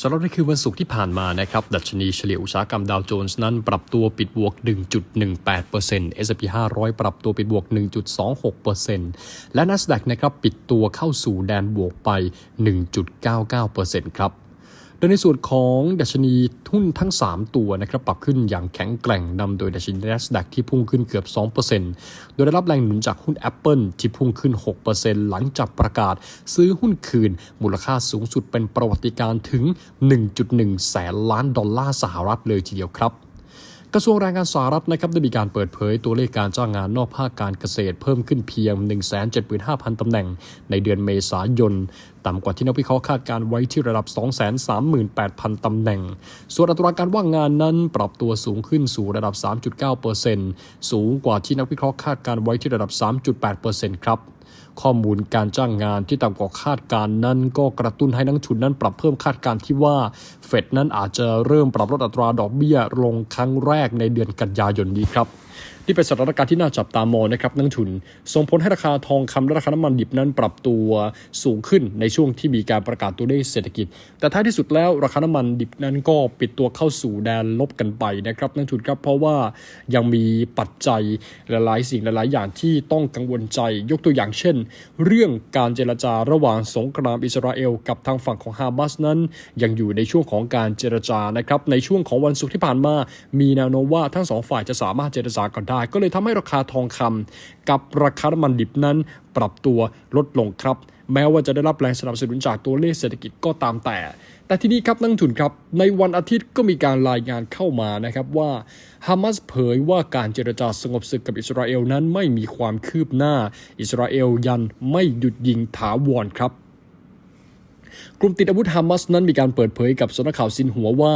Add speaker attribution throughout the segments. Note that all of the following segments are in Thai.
Speaker 1: สำหรับในคืนวันศุกร์ที่ผ่านมานะครับ ดัชนีเฉลี่ยอุตสาหกรรมดาวโจนส์นั้นปรับตัวปิดบวก 1.18% S&P 500 ปรับตัวปิดบวก 1.26%และ NASDAQ นะครับปิดตัวเข้าสู่แดนบวกไป 1.99%ครับ โดยในส่วนของดัชนีหุ้นทั้ง 3 ตัวนะครับปรับขึ้นอย่างแข็งแกร่งนำโดยดัชนี NASDAQ ที่พุ่งขึ้นเกือบ 2%โดยได้รับแรงหนุนจากหุ้น Apple ที่พุ่งขึ้น 6%หลังจากประกาศซื้อหุ้นคืน มูลค่าสูงสุดเป็นประวัติการถึง 1.1 แสนล้านดอลลาร์สหรัฐเลยทีเดียวครับ กระทรวงแรงงานสหรัฐนะครับได้มีการเปิดเผยตัวเลขการจ้างงานนอกภาคการเกษตรเพิ่มขึ้นเพียง 175,000 ตำแหน่ง ในเดือนเมษายน ต่ำกว่าที่นักวิเคราะห์คาดการไว้ที่ระดับ 238,000 ตำแหน่ง ส่วนอัตราการว่างงานนั้นปรับตัวสูงขึ้นสู่ระดับ 3.9%สูงกว่าที่นักวิเคราะห์คาดการไว้ที่ระดับ 3.8%ครับ ข้อมูลการจ้างงานที่ต่ำกว่าคาดการณ์นั้นก็กระตุ้นให้นักทุนนั้นปรับเพิ่มคาดการณ์ที่ว่าเฟดนั้นอาจจะเริ่มปรับลดอัตราดอกเบี้ยลงครั้งแรกในเดือนกันยายนนี้ครับ นี่เป็นสถานการณ์ที่น่าจับตามองนะครับนักทุน ส่งผลให้ราคาทองคำและราคาน้ำมันดิบนั้นปรับตัวสูงขึ้นในช่วงที่มีการประกาศตัวเลขเศรษฐกิจ แต่ท้ายที่สุดแล้วราคาน้ำมันดิบนั้นก็ปิดตัวเข้าสู่แดนลบกันไปนะครับนักทุนครับเพราะว่ายังมีปัจจัยหลายๆ สิ่งหลายๆ อย่างที่ต้องกังวลใจยกตัวอย่างเช่น เรื่องการเจรจาระหว่างสงครามอิสราเอล กับทางฝั่งของฮามาสนั้น ยังอยู่ในช่วงของการเจรจานะครับในช่วงของวันศุกร์ที่ผ่านมา มีแนวโน้มว่าทั้งสองฝ่ายจะสามารถเจรจากันได้ ก็เลยทำให้ราคาทองคำกับราคาน้ำมันดิบนั้นปรับตัวลดลงครับ แม้ว่าจะได้รับแรงสนับสนุนจากตัวเลขเศรษฐกิจก็ตามแต่ แต่ที่นี้ครับนักทุนครับ ในวันอาทิตย์ก็มีการรายงานเข้ามานะครับว่าฮามาสเผยว่าการเจรจาสงบศึกกับอิสราเอลนั้นไม่มีความคืบหน้า อิสราเอลยันไม่หยุดยิงถาวรครับ กลุ่มติดอาวุธฮามาสนั้นมีการเปิดเผยกับสำนักข่าวซินหัวว่า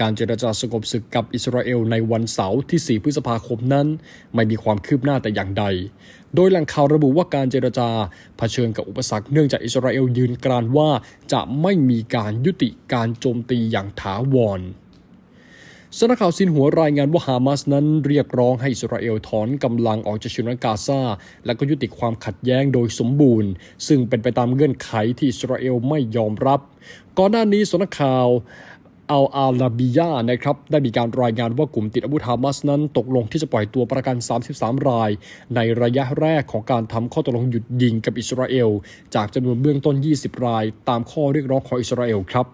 Speaker 1: การเจรจาสงบศึกกับอิสราเอลในวันเสาร์ที่ 4 พฤษภาคมนั้น ไม่มีความคืบหน้าแต่อย่างใด โดยแหล่งข่าวระบุว่าการเจรจาเผชิญกับอุปสรรคเนื่องจากอิสราเอลยืนกรานว่าจะไม่มีการยุติการโจมตีอย่างถาวร สำนักข่าวซินหัวรายงานว่าฮามาสนั้นเรียกร้องให้อิสราเอลถอนกำลังออกจากฉนวนกาซาและก็ยุติความขัดแย้งโดยสมบูรณ์ ซึ่งเป็นไปตามเงื่อนไขที่อิสราเอลไม่ยอมรับ ก่อนหน้านี้สำนักข่าวอัลอาราบียานะครับได้มีการรายงานว่ากลุ่มติดอาวุธฮามาสนั้นตกลงที่จะปล่อยตัวประกัน 33 ราย ในระยะแรกของการทำข้อตกลงหยุดยิงกับอิสราเอล จากจำนวนเบื้องต้น 20 ราย ตามข้อเรียกร้องของอิสราเอลครับ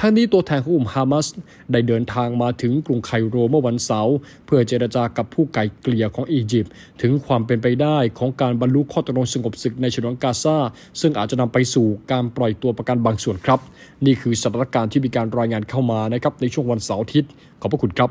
Speaker 1: ทั้งนี้ตัวแทนของกลุ่มฮามาสได้เดินทางมาถึงกรุงไคโรเมื่อวันเสาร์เพื่อเจรจากับผู้ไกลเกลี่ยของอียิปต์ถึงความเป็นไปได้ของการบรรลุข้อตกลงสงบศึกในฉนวนกาซาซึ่งอาจจะนำไปสู่การปล่อยตัวประกันบางส่วนครับ นี่คือสถานการณ์ที่มีการรายงานเข้ามานะครับในช่วงวันเสาร์อาทิตย์ขอบพระคุณครับ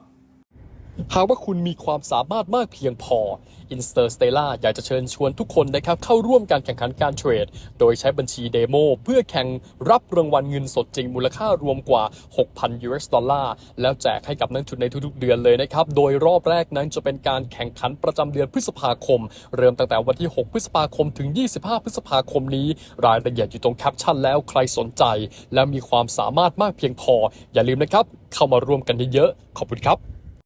Speaker 1: หากว่าคุณมีความสามารถมากเพียงพอ Interstellar อยากจะเชิญชวนทุกคนนะครับเข้าร่วมการแข่งขันการเทรด โดยใช้บัญชีเดโมเพื่อแข่งรับรางวัลเงินสดจริงมูลค่ารวมกว่า 6,000 US ดอลลาร์แล้วแจกให้กับนักทุนในทุกๆเดือนเลยนะครับ โดยรอบแรกนั้นจะเป็นการแข่งขันประจำเดือนพฤษภาคม เริ่มตั้งแต่วันที่ 6 พฤษภาคมถึง 25 พฤษภาคมนี้ รายละเอียดอยู่ตรงแคปชั่นแล้วใครสนใจ และมีความสามารถมากเพียงพอ อย่าลืมนะครับเข้ามาร่วมกันเยอะๆขอบคุณครับ